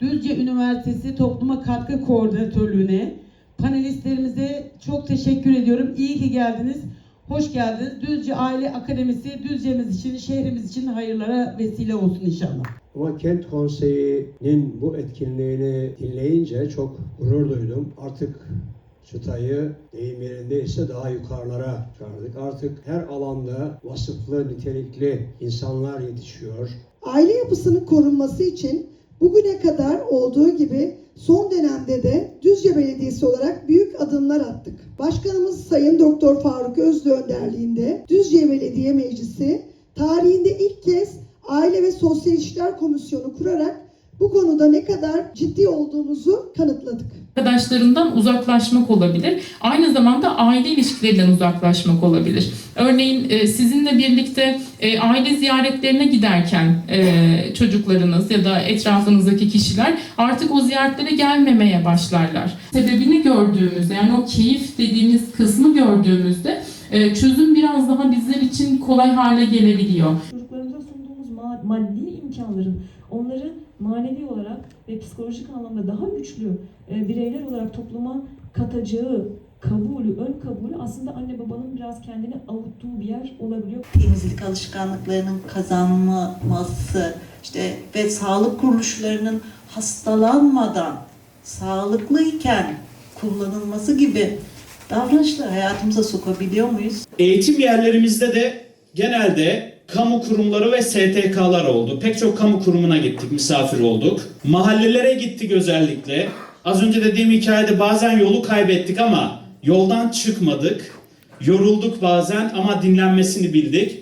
Düzce Üniversitesi Topluma Katkı Koordinatörlüğü'ne, panelistlerimize çok teşekkür ediyorum. İyi ki geldiniz. Hoş geldiniz. Düzce Aile Akademisi Düzce'miz için, şehrimiz için hayırlara vesile olsun inşallah. Ama kent konseyinin bu etkinliğini dinleyince çok gurur duydum. Artık çıtayı deyim yerindeyse daha yukarılara çıkardık. Artık her alanda vasıflı, nitelikli insanlar yetişiyor. Aile yapısının korunması için bugüne kadar olduğu gibi son dönemde de Düzce Belediyesi olarak büyük adımlar attık. Başkanımız Sayın Doktor Faruk Özlü önderliğinde Düzce Belediye Meclisi tarihinde ilk kez Aile ve Sosyal İşler Komisyonu kurarak bu konuda ne kadar ciddi olduğumuzu kanıtladık. Arkadaşlarından uzaklaşmak olabilir. Aynı zamanda aile ilişkilerinden uzaklaşmak olabilir. Örneğin e, sizinle birlikte e, aile ziyaretlerine giderken e, çocuklarınız ya da etrafınızdaki kişiler artık o ziyaretlere gelmemeye başlarlar. Sebebini gördüğümüzde yani o keyif dediğimiz kısmı gördüğümüzde çözüm biraz daha bizler için kolay hale gelebiliyor. Maddi imkanların onları manevi olarak ve psikolojik anlamda daha güçlü e, bireyler olarak topluma katacağı kabulü, ön kabulü aslında anne babanın biraz kendini avuttuğu bir yer olabiliyor. temizlik alışkanlıklarının kazanılması işte ve sağlık kuruluşlarının hastalanmadan sağlıklıyken kullanılması gibi davranışları hayatımıza sokabiliyor muyuz? Eğitim yerlerimizde de genelde kamu kurumları ve STK'lar oldu. Pek çok kamu kurumuna gittik, misafir olduk. Mahallelere gittik özellikle. Az önce dediğim hikayede bazen yolu kaybettik ama yoldan çıkmadık. Yorulduk bazen ama dinlenmesini bildik.